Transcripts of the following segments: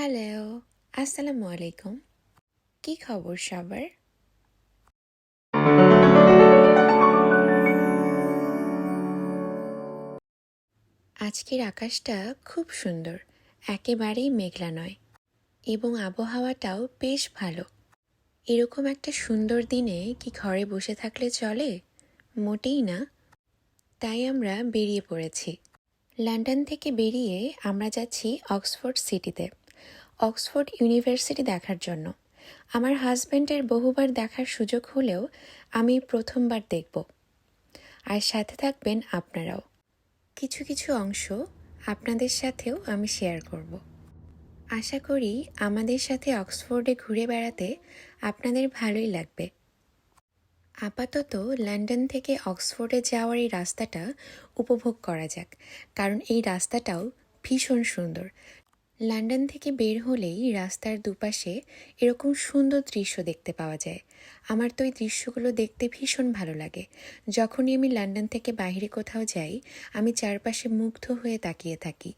Hello, আসসালামু আলাইকুম। কি খবর সবার? আজকের আকাশটা খুব সুন্দর, একেবারেই মেঘলা নয় এবং আবহাওয়াটাও বেশ ভালো। এরকম একটা সুন্দর দিনে কি ঘরে বসে থাকলে চলে? মোটেই না। তাই আমরা বেরিয়ে পড়েছি। লন্ডন থেকে বেরিয়ে আমরা যাচ্ছি অক্সফোর্ড সিটিতে। অক্সফোর্ড ইউনিভার্সিটি দেখার জন্য। আমার হাজব্যান্ডের বহুবার দেখার সুযোগ হলেও আমি প্রথমবার দেখব। আর সাথে থাকবেন আপনারাও। কিছু কিছু অংশ আপনাদের সাথেও আমি শেয়ার করব। আশা করি আমাদের সাথে অক্সফোর্ডে ঘুরে বেড়াতে আপনাদের ভালোই লাগবে। আপাতত লন্ডন থেকে অক্সফোর্ডে যাওয়ার এই রাস্তাটা উপভোগ করা যাক, কারণ এই রাস্তাটাও ভীষণ সুন্দর। লন্ডন থেকে বের হলেই রাস্তার দুপাশে এরকম সুন্দর দৃশ্য দেখতে পাওয়া যায়। আমার তো এই দৃশ্যগুলো দেখতে ভীষণ ভালো লাগে। যখনই আমি লন্ডন থেকে বাইরে কোথাও যাই, আমি চারপাশে মুগ্ধ হয়ে তাকিয়ে থাকি।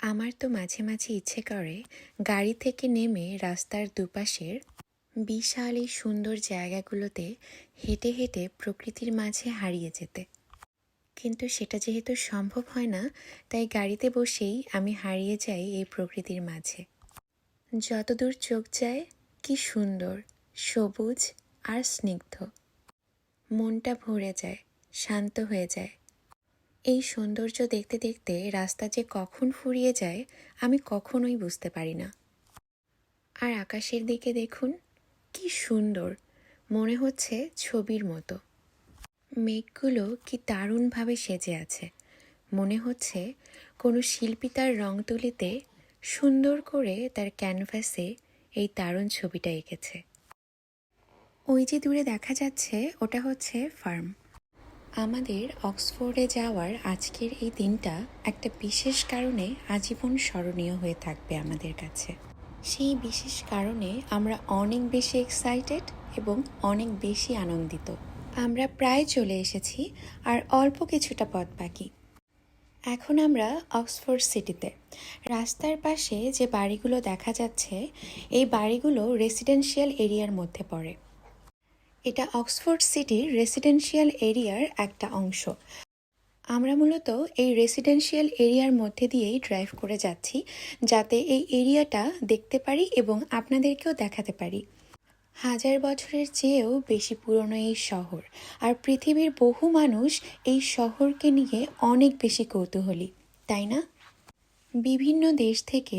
আমার তো মাঝে মাঝে ইচ্ছে করে গাড়ি থেকে নেমে রাস্তার দুপাশের বিশাল এই সুন্দর জায়গাগুলোতে হেঁটে হেঁটে প্রকৃতির মাঝে হারিয়ে যেতে। কিন্তু সেটা যেহেতু সম্ভব হয় না, তাই গাড়িতে বসেই আমি হারিয়ে যাই এই প্রকৃতির মাঝে। যতদূর চোখ যায়, কি সুন্দর, সবুজ আর স্নিগ্ধ। মনটা ভরে যায়, শান্ত হয়ে যায়। এই সৌন্দর্য দেখতে দেখতে রাস্তা যে কখন ফুরিয়ে যায়, আমি কখনোই বুঝতে পারি না। আর আকাশের দিকে দেখুন, কি সুন্দর, মনে হচ্ছে ছবির মতো। মেঘগুলো কি দারুণভাবে সেজে আছে। মনে হচ্ছে কোনো শিল্পী তার রং তুলিতে সুন্দর করে তার ক্যানভাসে এই দারুণ ছবিটা এঁকেছে। ওই যে দূরে দেখা যাচ্ছে, ওটা হচ্ছে ফার্ম। আমাদের অক্সফোর্ডে যাওয়ার আজকের এই দিনটা একটা বিশেষ কারণে আজীবন স্মরণীয় হয়ে থাকবে আমাদের কাছে। সেই বিশেষ কারণে আমরা অনেক বেশি এক্সাইটেড এবং অনেক বেশি আনন্দিত। আমরা প্রায় চলে এসেছি, আর অল্প কিছুটা পথ বাকি। এখন আমরা অক্সফোর্ড সিটিতে। রাস্তার পাশে যে বাড়িগুলো দেখা যাচ্ছে, এই বাড়িগুলো রেসিডেন্সিয়াল এরিয়ার মধ্যে পড়ে। এটা অক্সফোর্ড সিটির রেসিডেন্সিয়াল এরিয়ার একটা অংশ। আমরা মূলত এই রেসিডেন্সিয়াল এরিয়ার মধ্যে দিয়েই ড্রাইভ করে যাচ্ছি, যাতে এই এরিয়াটা দেখতে পারি এবং আপনাদেরকেও দেখাতে পারি। হাজার বছরের চেয়েও বেশি পুরনো এই শহর। আর পৃথিবীর বহু মানুষ এই শহরকে নিয়ে অনেক বেশি কৌতূহলী, তাই না? বিভিন্ন দেশ থেকে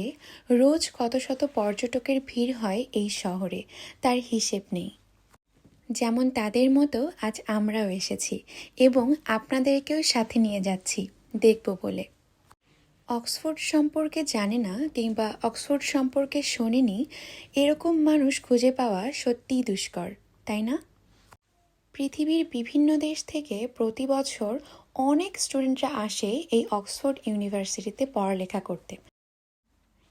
রোজ কত শত পর্যটকের ভিড় হয় এই শহরে, তার হিসেব নেই। যেমন তাদের মতো আজ আমরাও এসেছি এবং আপনাদেরকেও সাথে নিয়ে যাচ্ছি, দেখব বলে। অক্সফোর্ড সম্পর্কে জানে না কিংবা অক্সফোর্ড সম্পর্কে শোনেনি, এরকম মানুষ খুঁজে পাওয়া সত্যিই দুষ্কর, তাই না? পৃথিবীর বিভিন্ন দেশ থেকে প্রতি বছর অনেক স্টুডেন্টরা আসে এই অক্সফোর্ড ইউনিভার্সিটিতে পড়ালেখা করতে।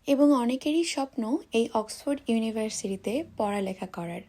এবং অনেকেরই স্বপ্ন এই অক্সফোর্ড ইউনিভার্সিটিতে পড়ালেখা করার।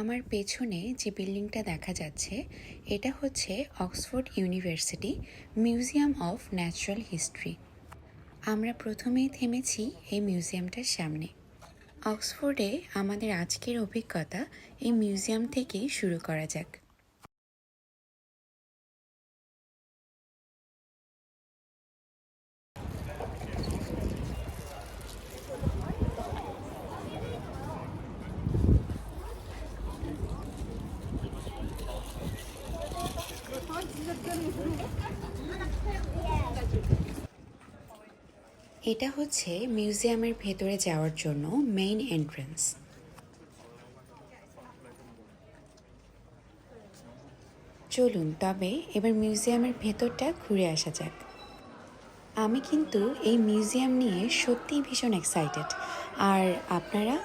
আমার পেছনে যে বিল্ডিংটা দেখা যাচ্ছে, এটা হচ্ছে Oxford University Museum of Natural History. আমরা প্রথমেই থেমেছি এই মিউজিয়ামটার সামনে। অক্সফোর্ডে আমাদের আজকের অভিজ্ঞতা এই মিউজিয়াম থেকেই শুরু করা যাক। এটা হচ্ছে মিউজিয়ামের ভেতরে যাওয়ার জন্য মেইন এন্ট্রেন্স চলুন, তবে এবার মিউজিয়ামের ভেতরটা ঘুরে আসা যাক। আমি কিন্তু এই মিউজিয়াম নিয়ে সত্যিই ভীষণ এক্সাইটেড আর আপনারা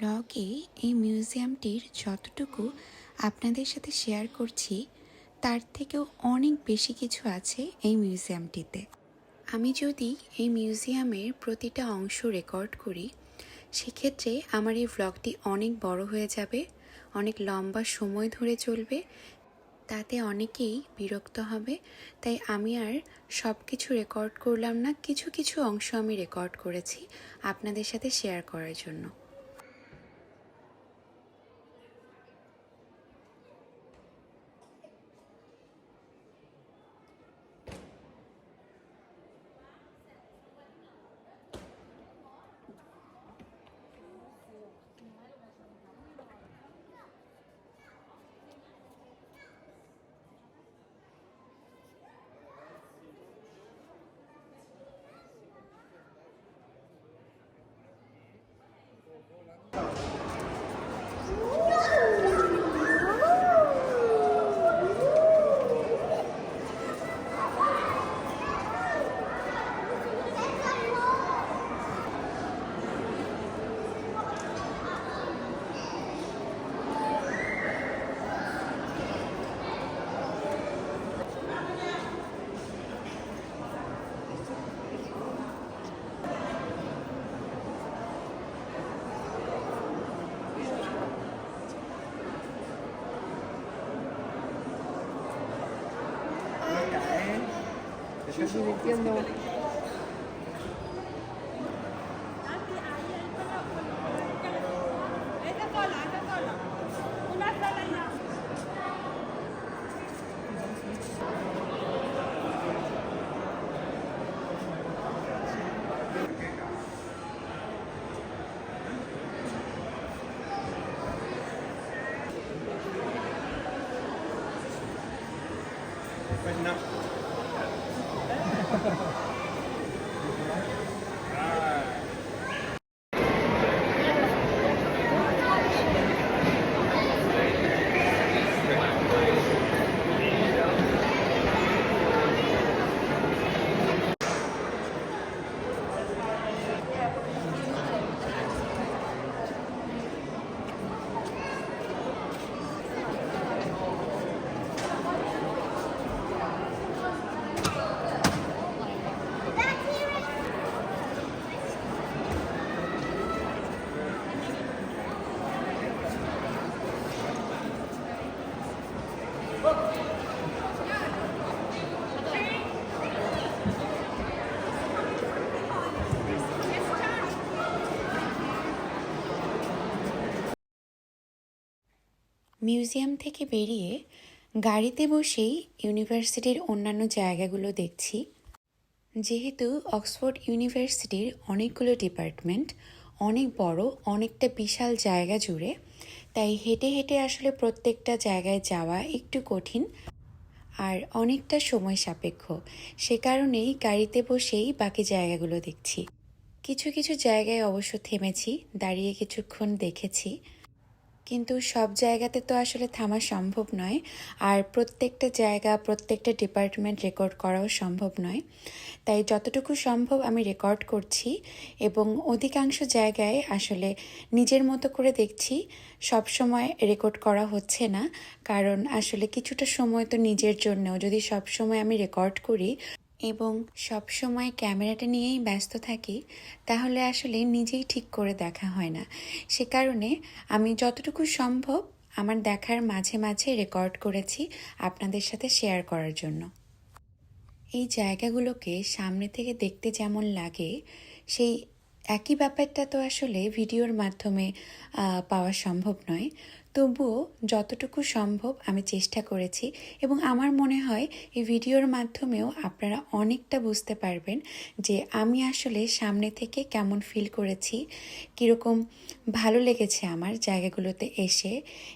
ব্লগে এই মিউজিয়ামটির যতটুকু আপনাদের সাথে শেয়ার করছি, তার থেকেও অনেক বেশি কিছু আছে এই মিউজিয়ামটিতে। আমি যদি এই মিউজিয়ামের প্রতিটা অংশ রেকর্ড করি, সেক্ষেত্রে আমার এই ব্লগটি অনেক বড় হয়ে যাবে, অনেক লম্বা সময় ধরে চলবে, তাতে অনেকেই বিরক্ত হবে। তাই আমি আর সব কিছু রেকর্ড করলাম না, কিছু কিছু অংশ আমি রেকর্ড করেছি আপনাদের সাথে শেয়ার করার জন্য। así vistiendo. Una sola museum থেকে বেরিয়ে গাড়িতে বসেই ইউনিভার্সিটির অন্যান্য জায়গাগুলো দেখছি। যেহেতু অক্সফোর্ড ইউনিভার্সিটির অনেকগুলো ডিপার্টমেন্ট, অনেক বড়, অনেকটা বিশাল জায়গা জুড়ে, তাই হেঁটে হেঁটে আসলে প্রত্যেকটা জায়গায় যাওয়া একটু কঠিন আর অনেকটা সময় সাপেক্ষ। সে কারণেই গাড়িতে বসেই বাকি জায়গাগুলো দেখছি। কিছু কিছু জায়গায় অবশ্য থেমেছি, দাঁড়িয়ে কিছুক্ষণ দেখেছি। কিন্তু সব জায়গাতে তো আসলে থামা সম্ভব নয়। আর প্রত্যেকটা জায়গা, প্রত্যেকটা ডিপার্টমেন্ট রেকর্ড করাও সম্ভব নয়। তাই যতটুকু সম্ভব আমি রেকর্ড করছি এবং অধিকাংশ জায়গায় আসলে নিজের মতো করে দেখছি। সব সময় রেকর্ড করা হচ্ছে না। কারণ আসলে কিছুটা সময় তো নিজের জন্যও। যদি সব সময় আমি রেকর্ড করি এবং সব সময় ক্যামেরাটা নিয়েই ব্যস্ত থাকি, তাহলে আসলে নিজেই ঠিক করে দেখা হয় না। সে কারণে আমি যতটুকু সম্ভব আমার দেখার মাঝে মাঝে রেকর্ড করেছি আপনাদের সাথে শেয়ার করার জন্য। এই জায়গাগুলোকে সামনে থেকে দেখতে যেমন লাগে, সেই একই ব্যাপারটা তো আসলে ভিডিওর মাধ্যমে পাওয়া সম্ভব নয়। তবুও যতটুকু সম্ভব আমি চেষ্টা করেছি এবং আমার মনে হয় এই ভিডিওর মাধ্যমেও আপনারা অনেকটা বুঝতে পারবেন যে আমি আসলে সামনে থেকে কেমন ফিল করেছি, কীরকম ভালো লেগেছে আমার জায়গাগুলোতে এসে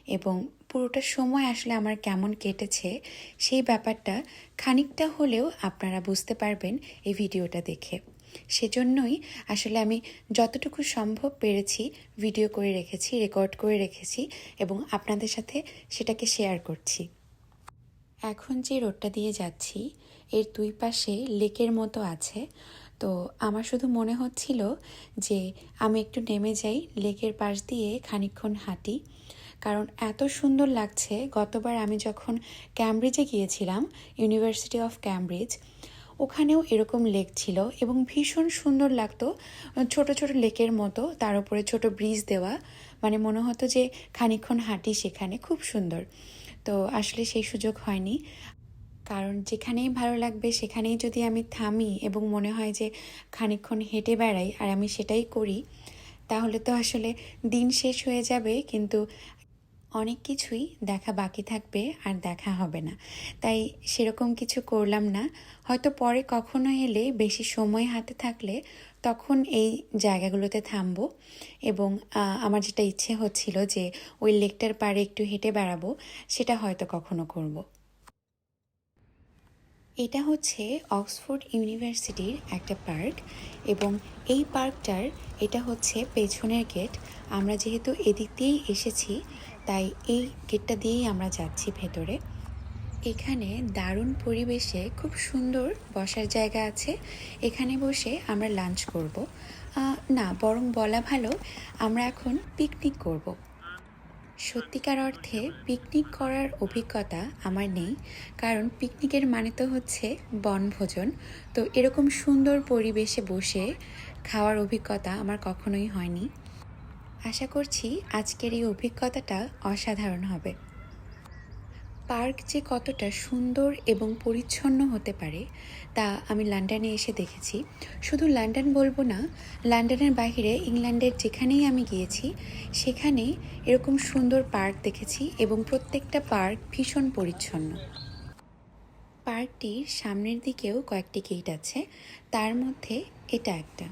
এবং পুরোটা সময় আসলে আমার কেমন কেটেছে সেই ব্যাপারটা খানিকটা হলেও আপনারা বুঝতে পারবেন এই ভিডিওটা দেখে। সেজন্যই আসলে আমি যতটুকু সম্ভব পেরেছি ভিডিও করে রেখেছি রেকর্ড করে রেখেছি এবং আপনাদের সাথে সেটাকে শেয়ার করছি। এখন যে রোডটা দিয়ে যাচ্ছি, এর দুই পাশে লেকের মতো আছে। তো আমার শুধু মনে হচ্ছিল যে আমি একটু নেমে যাই লেকের পাশ দিয়ে খানিকক্ষণ হাঁটি। কারণ এত সুন্দর লাগছে, গতবার আমি যখন ক্যামব্রিজে গিয়েছিলাম ইউনিভার্সিটি অফ ক্যামব্রিজ ওখানেও এরকম লেক ছিল এবং ভীষণ সুন্দর লাগতো। ছোট ছোট লেকের মতো, তার উপরে ছোট ব্রিজ দেওয়া। মানে মনে হতো যে খানিকক্ষণ হাঁটি সেখানে, খুব সুন্দর। তো আসলে সেই সুযোগ হয়নি। কারণ যেখানেই ভালো লাগবে, সেখানেই যদি আমি থামি এবং মনে হয় যে খানিকক্ষণ হেঁটে বেড়াই আর আমি সেটাই করি, তাহলে তো আসলে দিন শেষ হয়ে যাবে। কিন্তু অনেক কিছুই দেখা বাকি থাকবে আর দেখা হবে না। তাই সেরকম কিছু করলাম না। হয়তো পরে কখনো এলে বেশি সময় হাতে থাকলে তখন এই জায়গাগুলোতে থামবো এবং আমার যেটা ইচ্ছে হচ্ছিল যে ওই লেকটার পাড়ে একটু হেঁটে বেড়াবো, সেটা হয়তো কখনো করব। এটা হচ্ছে অক্সফোর্ড ইউনিভার্সিটির একটা পার্ক এবং এই পার্কটার, এটা হচ্ছে পেছনের গেট। আমরা যেহেতু এদিক দিয়েই এসেছি তাই এই গেটটা দিয়েই আমরা যাচ্ছি ভেতরে। এখানে দারুণ পরিবেশে খুব সুন্দর বসার জায়গা আছে। এখানে বসে আমরা লাঞ্চ করব। না, বরং বলা ভালো, আমরা এখন পিকনিক করব। সত্যিকার অর্থে পিকনিক করার অভিজ্ঞতা আমার নেই, কারণ পিকনিকের মানে তো হচ্ছে বনভোজন। তো এরকম সুন্দর পরিবেশে বসে খাওয়ার অভিজ্ঞতা আমার কখনোই হয়নি। আশা করছি আজকের এই অভিজ্ঞতাটা অসাধারণ হবে। পার্ক যে কতটা সুন্দর এবং পরিচ্ছন্ন হতে পারে, তা আমি লন্ডনে এসে দেখেছি। শুধু লন্ডন বলব না, লন্ডনের বাইরে ইংল্যান্ডের যেখানেই আমি গিয়েছি সেখানেই এরকম সুন্দর পার্ক দেখেছি এবং প্রত্যেকটা পার্ক ভীষণ পরিচ্ছন্ন। পার্কটির সামনের দিকেও কয়েকটি গেট আছে, তার মধ্যে এটা একটা।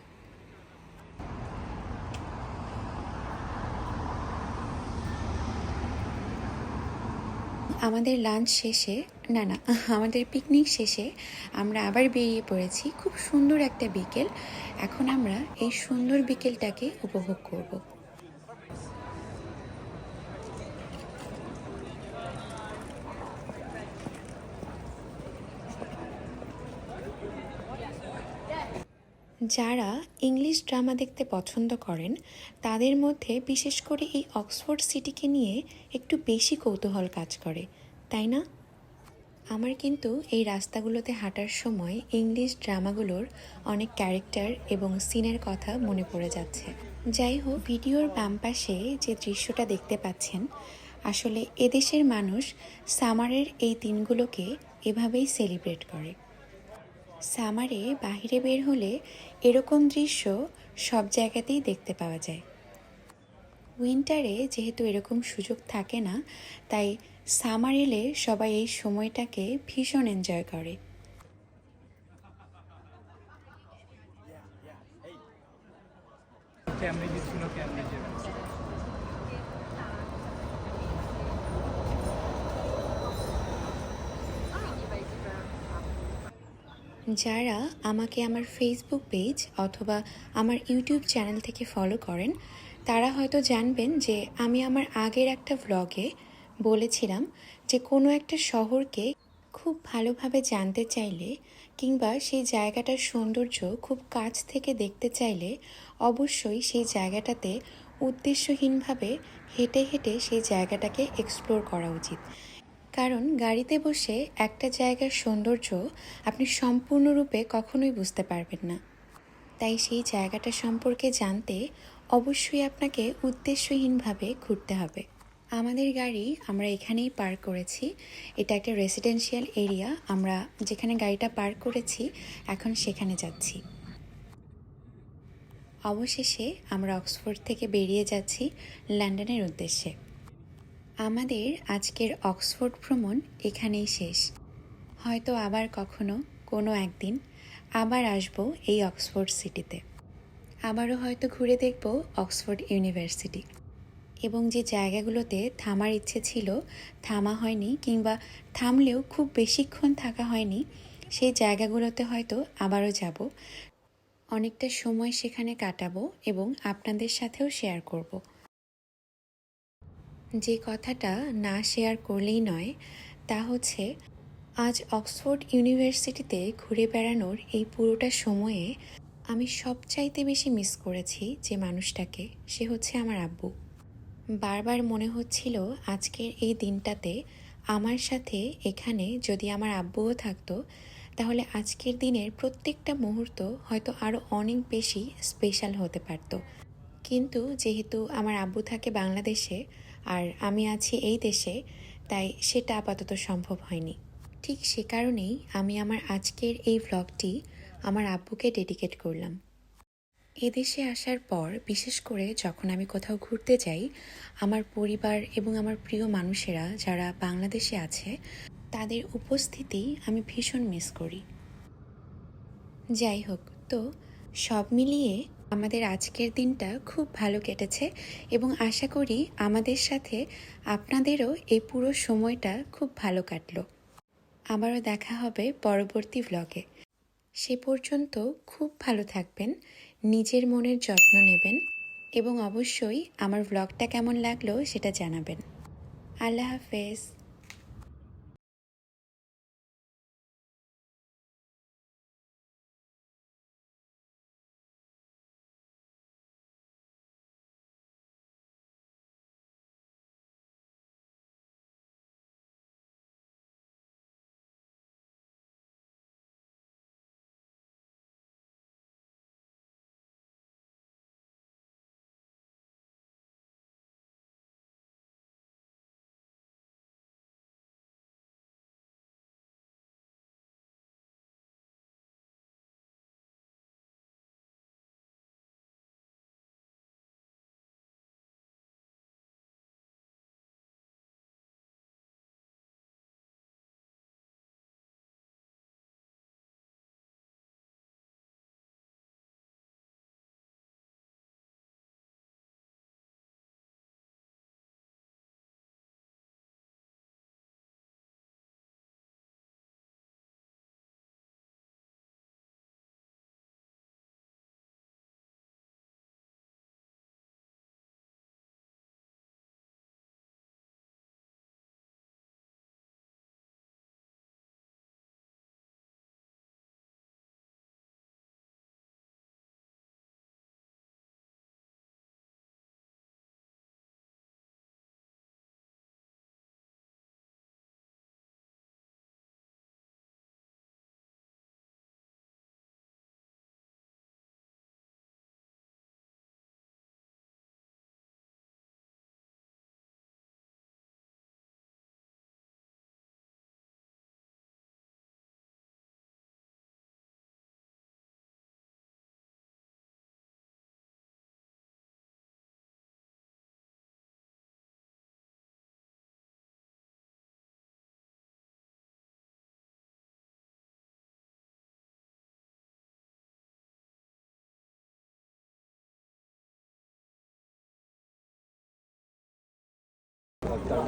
আমাদের লাঞ্চ শেষে, না না, আমাদের পিকনিক শেষে আমরা আবার বেরিয়ে পড়েছি। খুব সুন্দর একটা বিকেল। এখন আমরা এই সুন্দর বিকেলটাকে উপভোগ করব। যারা ইংলিশ ড্রামা দেখতে পছন্দ করেন, তাদের মধ্যে বিশেষ করে এই অক্সফোর্ড সিটিকে নিয়ে একটু বেশি কৌতূহল কাজ করে, তাই না? আমার কিন্তু এই রাস্তাগুলোতে হাঁটার সময় ইংলিশ ড্রামাগুলোর অনেক ক্যারেক্টার এবং সিনের কথা মনে পড়ে যাচ্ছে। যাই হোক, ভিডিওর বাম পাশে যে দৃশ্যটা দেখতে পাচ্ছেন, আসলে এদেশের মানুষ সামারের এই দিনগুলোকে এভাবেই সেলিব্রেট করে। সামারে বাহিরে বের হলে এরকম দৃশ্য সব জায়গাতেই দেখতে পাওয়া যায়। উইন্টারে যেহেতু এরকম সুযোগ থাকে না, তাই সামার এলে সবাই এই সময়টাকে ভীষণ এনজয় করে। যারা আমাকে আমার ফেসবুক পেজ অথবা আমার ইউটিউব চ্যানেল থেকে ফলো করেন, তারা হয়তো জানবেন যে আমি আমার আগের একটা ভ্লগে বলেছিলাম যে কোনো একটা শহরকে খুব ভালোভাবে জানতে চাইলে কিংবা সেই জায়গাটার সৌন্দর্য খুব কাছ থেকে দেখতে চাইলে অবশ্যই সেই জায়গাটাতে উদ্দেশ্যহীনভাবে হেঁটে হেঁটে সেই জায়গাটাকে এক্সপ্লোর করা উচিত। কারণ গাড়িতে বসে একটা জায়গার সৌন্দর্য আপনি সম্পূর্ণরূপে কখনোই বুঝতে পারবেন না। তাই সেই জায়গাটা সম্পর্কে জানতে অবশ্যই আপনাকে উদ্দেশ্যহীনভাবে ঘুরতে হবে। আমাদের গাড়ি আমরা এখানেই পার্ক করেছি। এটা একটা রেসিডেন্সিয়াল এরিয়া আমরা যেখানে গাড়িটা পার্ক করেছি, এখন সেখানে যাচ্ছি। অবশেষে আমরা অক্সফোর্ড থেকে বেরিয়ে যাচ্ছি লন্ডনের উদ্দেশ্যে। আমাদের আজকের অক্সফোর্ড ভ্রমণ এখানেই শেষ। হয়তো আবার কখনো, কোনো একদিন আবার আসব এই অক্সফোর্ড সিটিতে। আবারও হয়তো ঘুরে দেখব অক্সফোর্ড ইউনিভার্সিটি। এবং যে জায়গাগুলোতে থামার ইচ্ছে ছিল, থামা হয়নি কিংবা থামলেও খুব বেশিক্ষণ থাকা হয়নি, সেই জায়গাগুলোতে হয়তো আবারও যাব। অনেকটা সময় সেখানে কাটাবো এবং আপনাদের সাথেও শেয়ার করব। যে কথাটা না শেয়ার করলেই নয়, তা হচ্ছে, আজ অক্সফোর্ড ইউনিভার্সিটিতে ঘুরে বেড়ানোর এই পুরোটা সময়ে আমি সবচাইতে বেশি মিস করেছি যে মানুষটাকে, সে হচ্ছে আমার আব্বু। বারবার মনে হচ্ছিল আজকের এই দিনটাতে আমার সাথে এখানে যদি আমার আব্বুও থাকতো, তাহলে আজকের দিনের প্রত্যেকটা মুহূর্ত হয়তো আরও অনেক বেশি স্পেশাল হতে পারতো। কিন্তু যেহেতু আমার আব্বু থাকে বাংলাদেশে আর আমি আছি এই দেশে, তাই সেটা আপাতত সম্ভব হয়নি। ঠিক সে কারণেই আমি আমার আজকের এই ভ্লগটি আমার আব্বুকে ডেডিকেট করলাম। এদেশে আসার পর, বিশেষ করে যখন আমি কোথাও ঘুরতে যাই, আমার পরিবার এবং আমার প্রিয় মানুষেরা যারা বাংলাদেশে আছে, তাদের উপস্থিতি আমি ভীষণ মিস করি। যাই হোক, তো সব মিলিয়ে আমাদের আজকের দিনটা খুব ভালো কেটেছে এবং আশা করি আমাদের সাথে আপনাদেরও এই পুরো সময়টা খুব ভালো কাটলো। আবারও দেখা হবে পরবর্তী ভ্লগে সে পর্যন্ত খুব ভালো থাকবেন, নিজের মনের যত্ন নেবেন এবং অবশ্যই আমার ভ্লগটা কেমন লাগল সেটা জানাবেন। আল্লাহ হাফেজ। 같다.